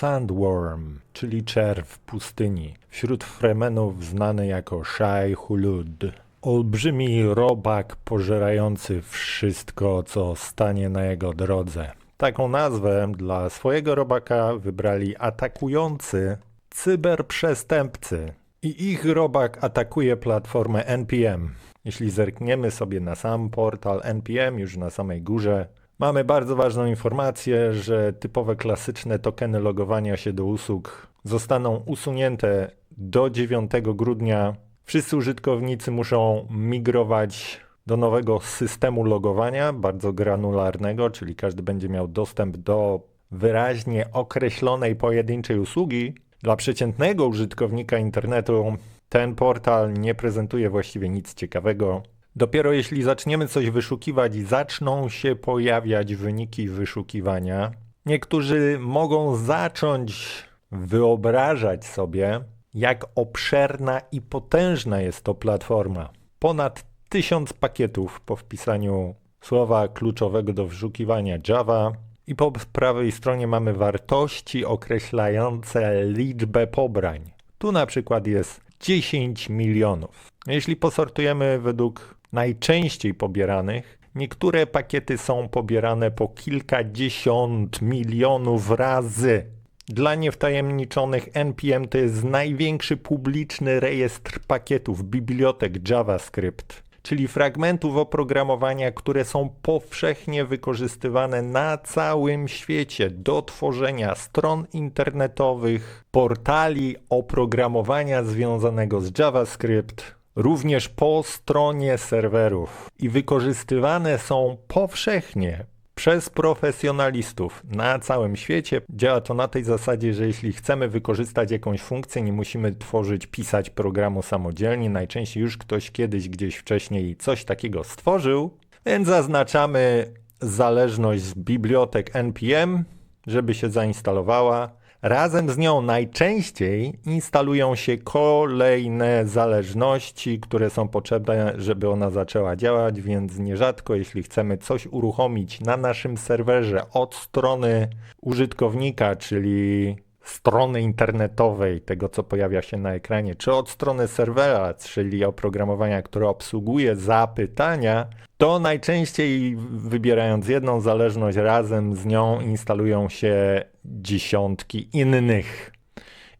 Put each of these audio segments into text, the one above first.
Sandworm, czyli czerw pustyni, wśród Fremenów znany jako Shai Hulud. Olbrzymi robak pożerający wszystko, co stanie na jego drodze. Taką nazwę dla swojego robaka wybrali atakujący cyberprzestępcy. I ich robak atakuje platformę NPM. Jeśli zerkniemy sobie na sam portal NPM, już na samej górze, mamy bardzo ważną informację, że typowe klasyczne tokeny logowania się do usług zostaną usunięte do 9 grudnia. Wszyscy użytkownicy muszą migrować do nowego systemu logowania, bardzo granularnego, czyli każdy będzie miał dostęp do wyraźnie określonej pojedynczej usługi. Dla przeciętnego użytkownika internetu ten portal nie prezentuje właściwie nic ciekawego. Dopiero jeśli zaczniemy coś wyszukiwać, zaczną się pojawiać wyniki wyszukiwania. Niektórzy mogą zacząć wyobrażać sobie, jak obszerna i potężna jest to platforma. Ponad tysiąc pakietów po wpisaniu słowa kluczowego do wyszukiwania Java. I po prawej stronie mamy wartości określające liczbę pobrań. Tu na przykład jest 10 milionów. Jeśli posortujemy według najczęściej pobieranych, niektóre pakiety są pobierane po kilkadziesiąt milionów razy. Dla niewtajemniczonych NPM to jest największy publiczny rejestr pakietów bibliotek JavaScript, czyli fragmentów oprogramowania, które są powszechnie wykorzystywane na całym świecie do tworzenia stron internetowych, portali oprogramowania związanego z JavaScript, również po stronie serwerów i wykorzystywane są powszechnie przez profesjonalistów na całym świecie. Działa to na tej zasadzie, że jeśli chcemy wykorzystać jakąś funkcję, nie musimy tworzyć, pisać programu samodzielnie. Najczęściej już ktoś kiedyś gdzieś wcześniej coś takiego stworzył, więc zaznaczamy zależność z bibliotek npm, żeby się zainstalowała. Razem z nią najczęściej instalują się kolejne zależności, które są potrzebne, żeby ona zaczęła działać, więc nierzadko, jeśli chcemy coś uruchomić na naszym serwerze od strony użytkownika, czyli strony internetowej, tego co pojawia się na ekranie, czy od strony serwera, czyli oprogramowania, które obsługuje zapytania, to najczęściej wybierając jedną zależność razem z nią instalują się dziesiątki innych.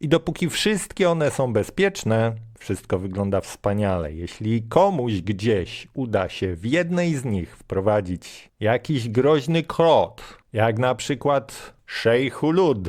I dopóki wszystkie one są bezpieczne, wszystko wygląda wspaniale. Jeśli komuś gdzieś uda się w jednej z nich wprowadzić jakiś groźny kod, jak na przykład Sheikhulud,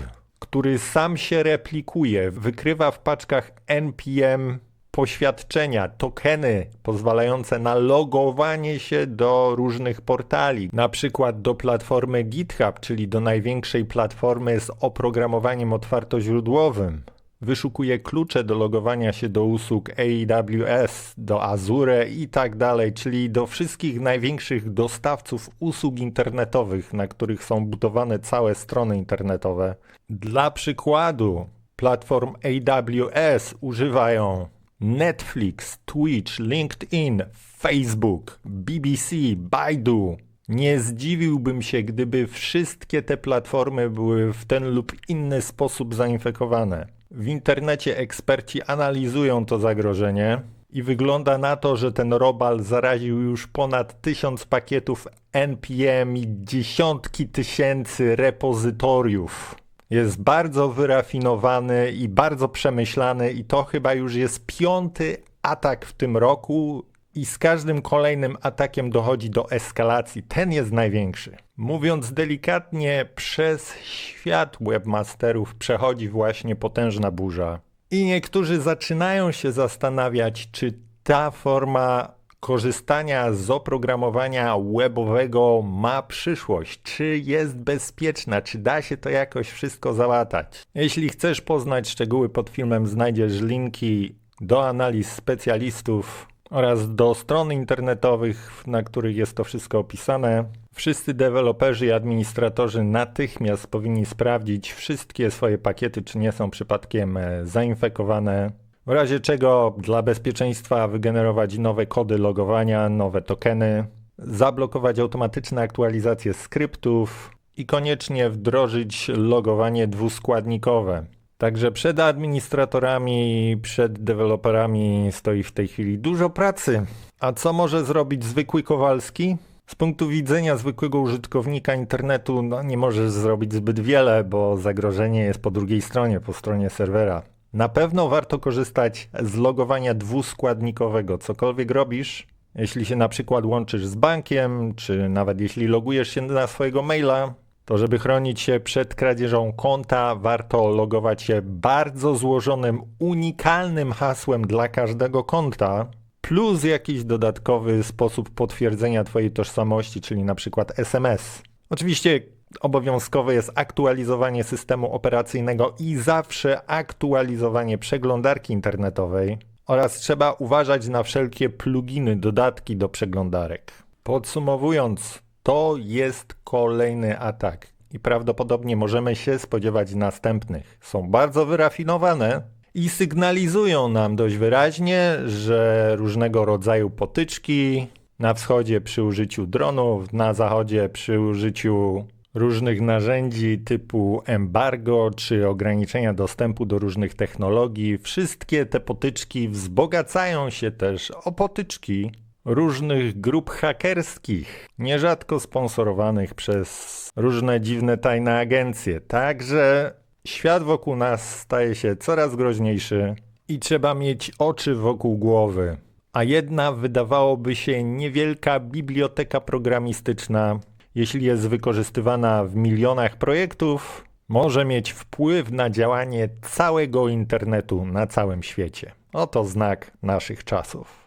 który sam się replikuje, wykrywa w paczkach NPM poświadczenia, tokeny pozwalające na logowanie się do różnych portali, na przykład do platformy GitHub, czyli do największej platformy z oprogramowaniem otwartoźródłowym. Wyszukuje klucze do logowania się do usług AWS, do Azure i tak dalej, czyli do wszystkich największych dostawców usług internetowych, na których są budowane całe strony internetowe. Dla przykładu, platform AWS używają Netflix, Twitch, LinkedIn, Facebook, BBC, Baidu. Nie zdziwiłbym się, gdyby wszystkie te platformy były w ten lub inny sposób zainfekowane. W internecie eksperci analizują to zagrożenie i wygląda na to, że ten robal zaraził już ponad tysiąc pakietów NPM i dziesiątki tysięcy repozytoriów. Jest bardzo wyrafinowany i bardzo przemyślany i to chyba już jest piąty atak w tym roku i z każdym kolejnym atakiem dochodzi do eskalacji. Ten jest największy. Mówiąc delikatnie, przez świat webmasterów przechodzi właśnie potężna burza. I niektórzy zaczynają się zastanawiać, czy ta forma korzystania z oprogramowania webowego ma przyszłość? Czy jest bezpieczna? Czy da się to jakoś wszystko załatać? Jeśli chcesz poznać szczegóły pod filmem, znajdziesz linki do analiz specjalistów oraz do stron internetowych, na których jest to wszystko opisane. Wszyscy deweloperzy i administratorzy natychmiast powinni sprawdzić wszystkie swoje pakiety, czy nie są przypadkiem e, zainfekowane w razie czego dla bezpieczeństwa wygenerować nowe kody logowania, nowe tokeny, zablokować automatyczne aktualizacje skryptów i koniecznie wdrożyć logowanie dwuskładnikowe. Także przed administratorami, przed deweloperami stoi w tej chwili dużo pracy. A co może zrobić zwykły Kowalski? Z punktu widzenia zwykłego użytkownika internetu no, nie możesz zrobić zbyt wiele, bo zagrożenie jest po drugiej stronie, po stronie serwera. Na pewno warto korzystać z logowania dwuskładnikowego. Cokolwiek robisz, jeśli się na przykład łączysz z bankiem, czy nawet jeśli logujesz się na swojego maila, to żeby chronić się przed kradzieżą konta, warto logować się bardzo złożonym, unikalnym hasłem dla każdego konta, plus jakiś dodatkowy sposób potwierdzenia Twojej tożsamości, czyli na przykład SMS. Oczywiście obowiązkowe jest aktualizowanie systemu operacyjnego i zawsze aktualizowanie przeglądarki internetowej oraz trzeba uważać na wszelkie pluginy, dodatki do przeglądarek. Podsumowując, to jest kolejny atak i prawdopodobnie możemy się spodziewać następnych. Są bardzo wyrafinowane i sygnalizują nam dość wyraźnie, że różnego rodzaju potyczki na wschodzie przy użyciu dronów, na zachodzie przy użyciu różnych narzędzi typu embargo czy ograniczenia dostępu do różnych technologii, wszystkie te potyczki wzbogacają się też o potyczki różnych grup hakerskich, nierzadko sponsorowanych przez różne dziwne tajne agencje. Także świat wokół nas staje się coraz groźniejszy i trzeba mieć oczy wokół głowy. A jedna wydawałoby się niewielka biblioteka programistyczna, jeśli jest wykorzystywana w milionach projektów, może mieć wpływ na działanie całego internetu na całym świecie. Oto znak naszych czasów.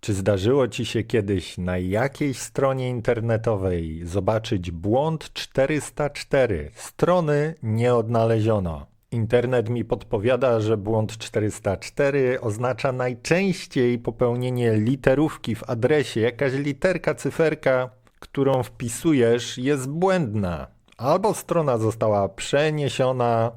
Czy zdarzyło ci się kiedyś na jakiejś stronie internetowej zobaczyć błąd 404? Strony nie odnaleziono. Internet mi podpowiada, że błąd 404 oznacza najczęściej popełnienie literówki w adresie. Jakaś literka, cyferka, którą wpisujesz, jest błędna. Albo strona została przeniesiona,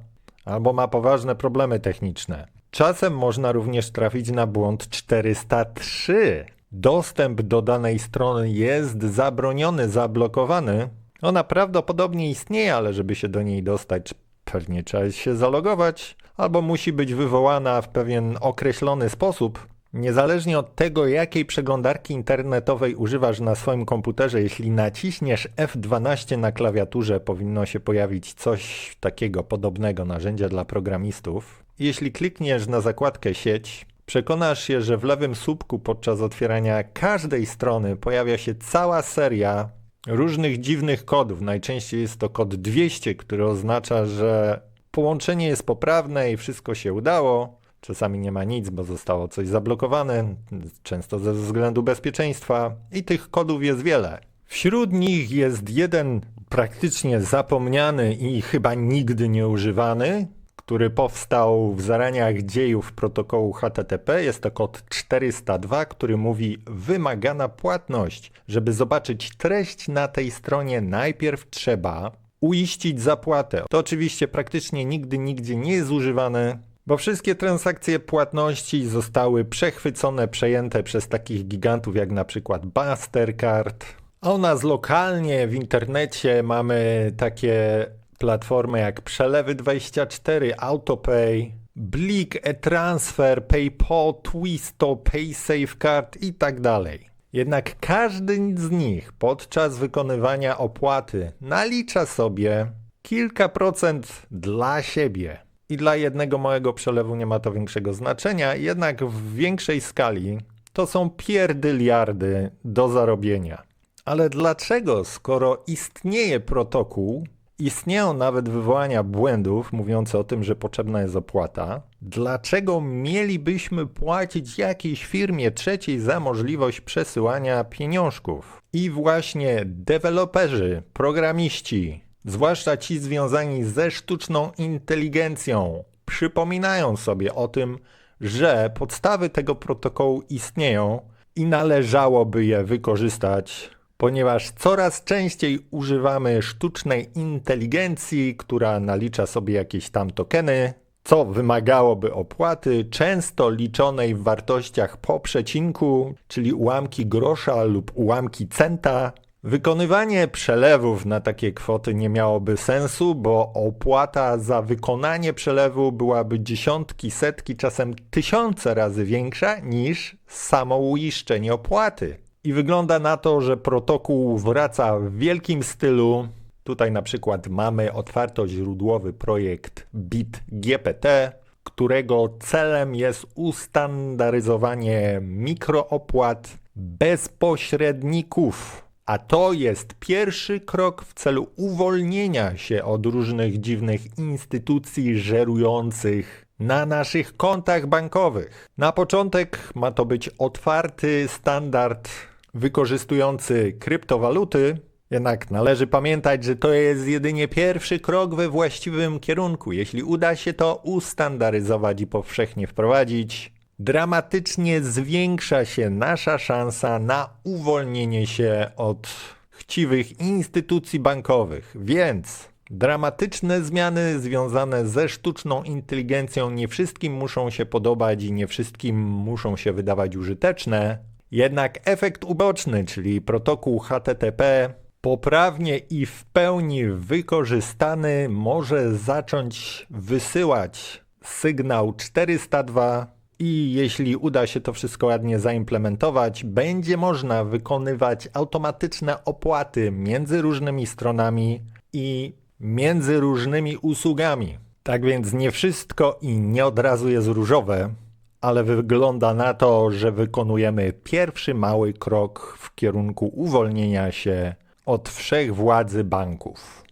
albo ma poważne problemy techniczne. Czasem można również trafić na błąd 403. Dostęp do danej strony jest zabroniony, zablokowany. Ona prawdopodobnie istnieje, ale żeby się do niej dostać, pewnie trzeba się zalogować, albo musi być wywołana w pewien określony sposób. Niezależnie od tego, jakiej przeglądarki internetowej używasz na swoim komputerze, jeśli naciśniesz F12 na klawiaturze, powinno się pojawić coś takiego podobnego narzędzia dla programistów. Jeśli klikniesz na zakładkę sieć, przekonasz się, że w lewym słupku podczas otwierania każdej strony pojawia się cała seria różnych dziwnych kodów. Najczęściej jest to kod 200, który oznacza, że połączenie jest poprawne i wszystko się udało. Czasami nie ma nic, bo zostało coś zablokowane, często ze względu bezpieczeństwa, i tych kodów jest wiele. Wśród nich jest jeden praktycznie zapomniany i chyba nigdy nie używany, który powstał w zaraniach dziejów protokołu HTTP. Jest to kod 402, który mówi wymagana płatność. Żeby zobaczyć treść na tej stronie, najpierw trzeba uiścić zapłatę. To oczywiście praktycznie nigdy, nigdzie nie jest używane, bo wszystkie transakcje płatności zostały przechwycone, przejęte przez takich gigantów jak na przykład Mastercard. A u nas lokalnie w internecie mamy takie platformy jak Przelewy24, Autopay, Blik, e-transfer, PayPal, Twisto, PaySafeCard i tak dalej. Jednak każdy z nich podczas wykonywania opłaty nalicza sobie kilka procent dla siebie. I dla jednego małego przelewu nie ma to większego znaczenia, jednak w większej skali to są pierdyliardy do zarobienia. Ale dlaczego, skoro istnieje protokół, istnieją nawet wywołania błędów mówiące o tym, że potrzebna jest opłata, dlaczego mielibyśmy płacić jakiejś firmie trzeciej za możliwość przesyłania pieniążków? I właśnie deweloperzy, programiści, zwłaszcza ci związani ze sztuczną inteligencją, przypominają sobie o tym, że podstawy tego protokołu istnieją i należałoby je wykorzystać, ponieważ coraz częściej używamy sztucznej inteligencji, która nalicza sobie jakieś tam tokeny, co wymagałoby opłaty, często liczonej w wartościach po przecinku, czyli ułamki grosza lub ułamki centa, Wykonywanie przelewów na takie kwoty nie miałoby sensu, bo opłata za wykonanie przelewu byłaby dziesiątki, setki, czasem tysiące razy większa niż samo uiszczenie opłaty. I wygląda na to, że protokół wraca w wielkim stylu. Tutaj na przykład mamy otwartoźródłowy projekt BitGPT, którego celem jest ustandaryzowanie mikroopłat bez pośredników. A to jest pierwszy krok w celu uwolnienia się od różnych dziwnych instytucji żerujących na naszych kontach bankowych. Na początek ma to być otwarty standard wykorzystujący kryptowaluty, jednak należy pamiętać, że to jest jedynie pierwszy krok we właściwym kierunku. Jeśli uda się to ustandaryzować i powszechnie wprowadzić, dramatycznie zwiększa się nasza szansa na uwolnienie się od chciwych instytucji bankowych. Więc dramatyczne zmiany związane ze sztuczną inteligencją nie wszystkim muszą się podobać i nie wszystkim muszą się wydawać użyteczne. Jednak efekt uboczny, czyli protokół HTTP, poprawnie i w pełni wykorzystany, może zacząć wysyłać sygnał 402 i jeśli uda się to wszystko ładnie zaimplementować, będzie można wykonywać automatyczne opłaty między różnymi stronami i między różnymi usługami. Tak więc nie wszystko i nie od razu jest różowe, ale wygląda na to, że wykonujemy pierwszy mały krok w kierunku uwolnienia się od wszechwładzy banków.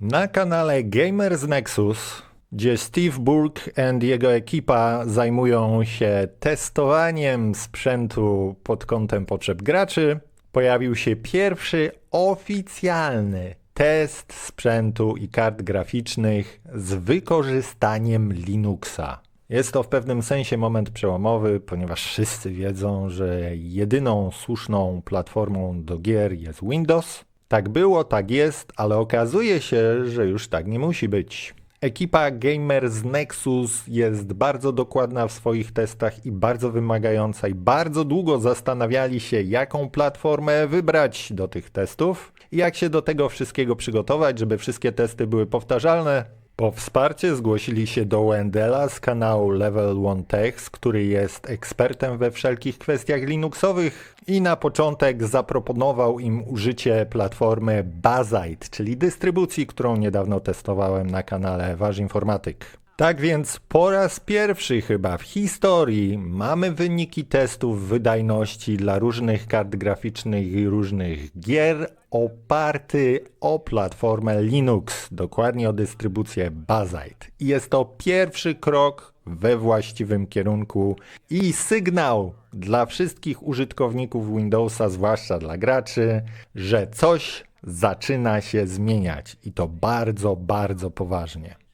Na kanale Gamers Nexus, gdzie Steve Burke and jego ekipa zajmują się testowaniem sprzętu pod kątem potrzeb graczy, pojawił się pierwszy oficjalny test sprzętu i kart graficznych z wykorzystaniem Linuxa. Jest to w pewnym sensie moment przełomowy, ponieważ wszyscy wiedzą, że jedyną słuszną platformą do gier jest Windows. Tak było, tak jest, ale okazuje się, że już tak nie musi być. Ekipa Gamers Nexus jest bardzo dokładna w swoich testach i bardzo wymagająca i bardzo długo zastanawiali się, jaką platformę wybrać do tych testów i jak się do tego wszystkiego przygotować, żeby wszystkie testy były powtarzalne. Po wsparcie zgłosili się do Wendela z kanału Level 1 Techs, który jest ekspertem we wszelkich kwestiach Linuxowych i na początek zaproponował im użycie platformy Bazite, czyli dystrybucji, którą niedawno testowałem na kanale Wasz Informatyk. Tak więc po raz pierwszy chyba w historii mamy wyniki testów wydajności dla różnych kart graficznych i różnych gier oparty o platformę Linux, dokładnie o dystrybucję Bazite. I jest to pierwszy krok we właściwym kierunku i sygnał dla wszystkich użytkowników Windowsa, zwłaszcza dla graczy, że coś zaczyna się zmieniać i to bardzo, bardzo poważnie.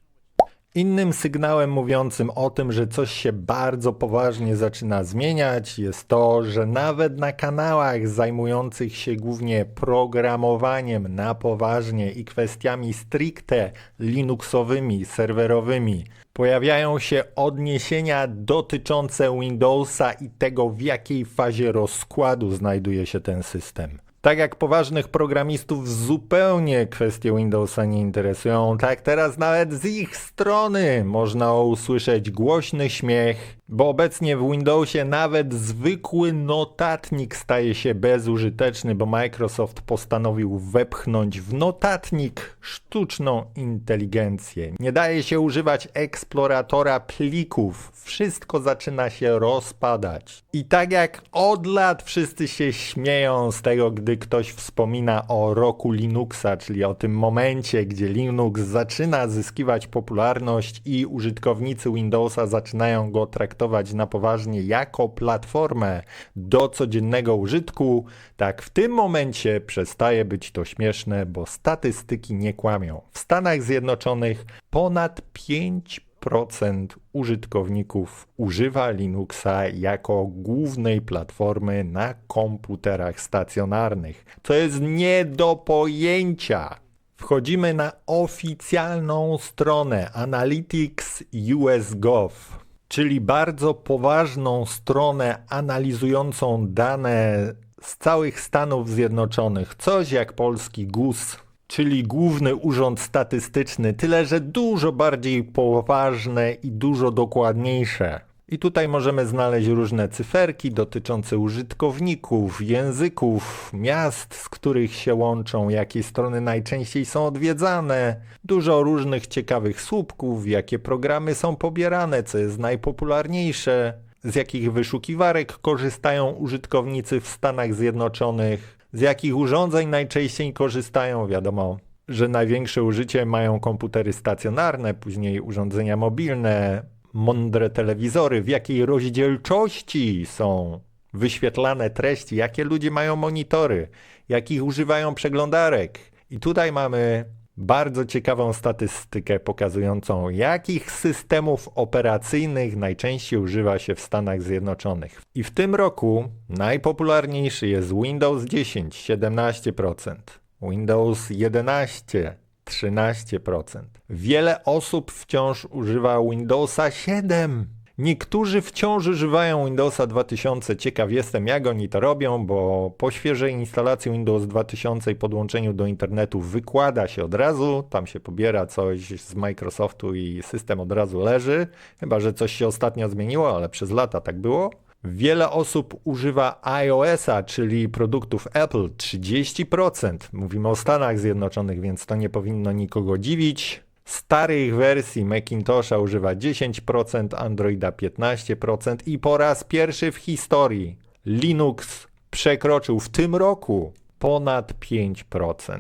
Innym sygnałem mówiącym o tym, że coś się bardzo poważnie zaczyna zmieniać, jest to, że nawet na kanałach zajmujących się głównie programowaniem na poważnie i kwestiami stricte Linuxowymi, serwerowymi, pojawiają się odniesienia dotyczące Windowsa i tego, w jakiej fazie rozkładu znajduje się ten system. Tak jak poważnych programistów zupełnie kwestie Windowsa nie interesują, tak teraz nawet z ich strony można usłyszeć głośny śmiech, bo obecnie w Windowsie nawet zwykły notatnik staje się bezużyteczny, bo Microsoft postanowił wepchnąć w notatnik sztuczną inteligencję. Nie daje się używać eksploratora plików. Wszystko zaczyna się rozpadać. I tak jak od lat wszyscy się śmieją z tego, gdy ktoś wspomina o roku Linuxa, czyli o tym momencie, gdzie Linux zaczyna zyskiwać popularność i użytkownicy Windowsa zaczynają go traktować na poważnie jako platformę do codziennego użytku, tak w tym momencie przestaje być to śmieszne, bo statystyki nie kłamią. W Stanach Zjednoczonych ponad 5% użytkowników używa Linuxa jako głównej platformy na komputerach stacjonarnych. To jest nie do pojęcia. Wchodzimy na oficjalną stronę Analytics US Gov, czyli bardzo poważną stronę analizującą dane z całych Stanów Zjednoczonych, coś jak polski GUS, czyli Główny Urząd Statystyczny, tyle że dużo bardziej poważne i dużo dokładniejsze. I tutaj możemy znaleźć różne cyferki dotyczące użytkowników, języków, miast, z których się łączą, jakie strony najczęściej są odwiedzane, dużo różnych ciekawych słupków, jakie programy są pobierane, co jest najpopularniejsze, z jakich wyszukiwarek korzystają użytkownicy w Stanach Zjednoczonych, z jakich urządzeń najczęściej korzystają, wiadomo. Że największe użycie mają komputery stacjonarne, później urządzenia mobilne, mądre telewizory, w jakiej rozdzielczości są wyświetlane treści, jakie ludzie mają monitory, jakich używają przeglądarek. I tutaj mamy bardzo ciekawą statystykę pokazującą, jakich systemów operacyjnych najczęściej używa się w Stanach Zjednoczonych. I w tym roku najpopularniejszy jest Windows 10 17%, Windows 11 13%. Wiele osób wciąż używa Windowsa 7. Niektórzy wciąż używają Windowsa 2000. Ciekaw jestem, jak oni to robią, bo po świeżej instalacji Windows 2000 i podłączeniu do internetu wykłada się od razu. Tam się pobiera coś z Microsoftu i system od razu leży. Chyba, że coś się ostatnio zmieniło, ale przez lata tak było. Wiele osób używa iOS-a, czyli produktów Apple 30%. Mówimy o Stanach Zjednoczonych, więc to nie powinno nikogo dziwić. Starych wersji Macintosha używa 10%, Androida 15% i po raz pierwszy w historii Linux przekroczył w tym roku ponad 5%.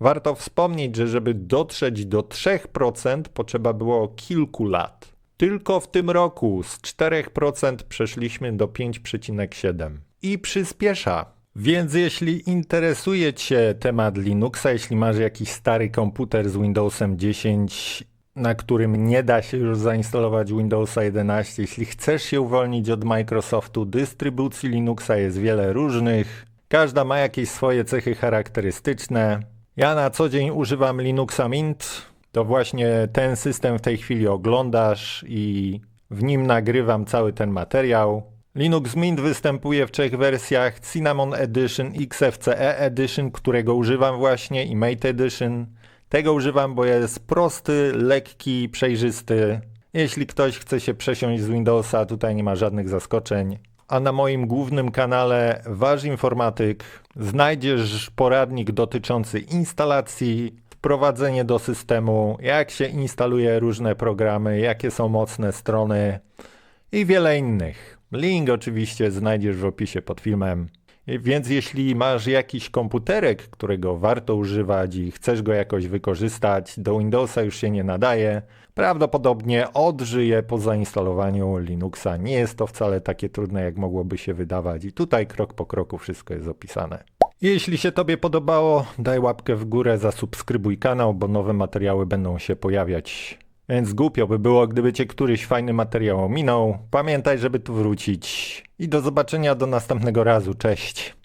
Warto wspomnieć, że żeby dotrzeć do 3% potrzeba było kilku lat. Tylko w tym roku z 4% przeszliśmy do 5,7% i przyspiesza. Więc jeśli interesuje Cię temat Linuxa, jeśli masz jakiś stary komputer z Windowsem 10, na którym nie da się już zainstalować Windowsa 11, jeśli chcesz się uwolnić od Microsoftu, dystrybucji Linuxa jest wiele różnych. Każda ma jakieś swoje cechy charakterystyczne. Ja na co dzień używam Linuxa Mint. To właśnie ten system w tej chwili oglądasz i w nim nagrywam cały ten materiał. Linux Mint występuje w trzech wersjach: Cinnamon Edition, XFCE Edition, którego używam właśnie, i Mate Edition. Tego używam, bo jest prosty, lekki, przejrzysty. Jeśli ktoś chce się przesiąść z Windowsa, tutaj nie ma żadnych zaskoczeń. A na moim głównym kanale Wasz Informatyk znajdziesz poradnik dotyczący instalacji, wprowadzenie do systemu, jak się instaluje różne programy, jakie są mocne strony i wiele innych. Link oczywiście znajdziesz w opisie pod filmem. Więc jeśli masz jakiś komputerek, którego warto używać i chcesz go jakoś wykorzystać, do Windowsa już się nie nadaje, prawdopodobnie odżyje po zainstalowaniu Linuxa. Nie jest to wcale takie trudne, jak mogłoby się wydawać i tutaj krok po kroku wszystko jest opisane. Jeśli się Tobie podobało, daj łapkę w górę, zasubskrybuj kanał, bo nowe materiały będą się pojawiać. Więc głupio by było, gdyby Cię któryś fajny materiał ominął. Pamiętaj, żeby tu wrócić. I do zobaczenia do następnego razu. Cześć.